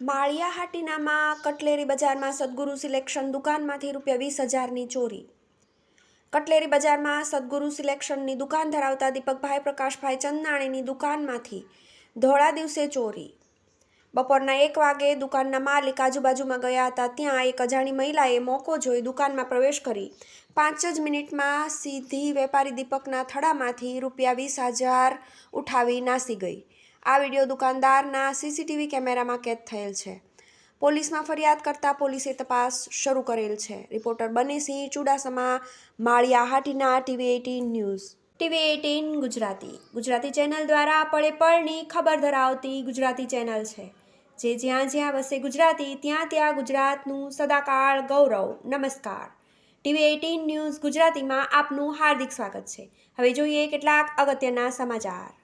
માળિયા હાટીનામાં cutlery બજારમાં સદગુરુ selection દુકાનમાંથી રૂપિયા વીસ હજારની ચોરી. કટલેરી બજારમાં સદગુરુ સિલેક્શનની દુકાન ધરાવતા દીપકભાઈ પ્રકાશભાઈ ચંદાણીની દુકાનમાંથી ધોળા દિવસે ચોરી. બપોરના એક વાગે દુકાનના માલિક આજુબાજુમાં ગયા હતા, ત્યાં એક અજાણી મહિલાએ મોકો જોઈ દુકાનમાં પ્રવેશ કરી. પાંચ જ મિનિટમાં સીધી વેપારી દીપકના થડામાંથી રૂપિયા વીસ હજાર ઉઠાવી નાસી ગઈ. આ વીડિયો દુકાનદારના સીસીટીવી કેમેરામાં કેદ થયેલ છે. પોલીસમાં ફરિયાદ કરતા પોલીસે તપાસ શરૂ કરેલ છે. Reporter Banesinh Chudasama, Maliya Hatina, TV eighteen news. TV eighteen Gujarati. Gujarati channel દ્વારા પળે પળની ખબર ધરાવતી ગુજરાતી ચેનલ છે. જે જ્યાં જ્યાં વસે ગુજરાતી, ત્યાં ત્યાં ગુજરાતનું સદાકાળ ગૌરવ. નમસ્કાર. ટીવી એટીન ન્યૂઝ ગુજરાતીમાં આપનું હાર્દિક સ્વાગત છે. હવે જોઈએ કેટલાક અગત્યના સમાચાર.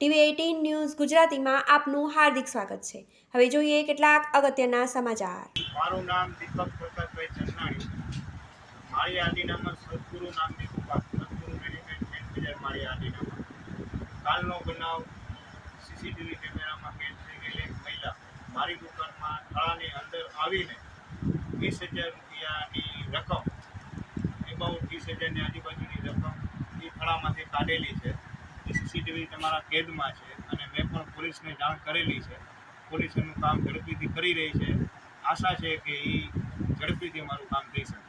ટીવી એઇટીન ન્યૂઝ ગુજરાતીમાં આપનું હાર્દિક સ્વાગત છે. હવે જોઈએ કેટલાક અગત્યના સમાચાર. મારું નામ દીપક પ્રકાશભાઈ ચંદાણી મારી આદિનામાં સદગુરુ નામની દુકાન. સદગુરુ મેનેજમેન્ટ મેન મારી આદિનામાં કાલનો બનાવ સીસીટીવી કેમેરામાં કેદ થઈ ગયેલી એક મહિલા. મારી દુકાનમાં થાળાની અંદર આવીને વીસ હજાર રૂપિયાની રકમ એબાઉટ વીસ હજારની આજુબાજુની રકમ એ થાળામાંથી કાઢેલી છે. સીસીટીવી તમારા કેદમાં છે અને મેં પણ પોલીસને જાણ કરેલી છે. પોલીસ એનું કામ ઝડપીથી કરી રહી છે. આશા છે કે એ ઝડપીથી અમારું કામ થઈ શકે.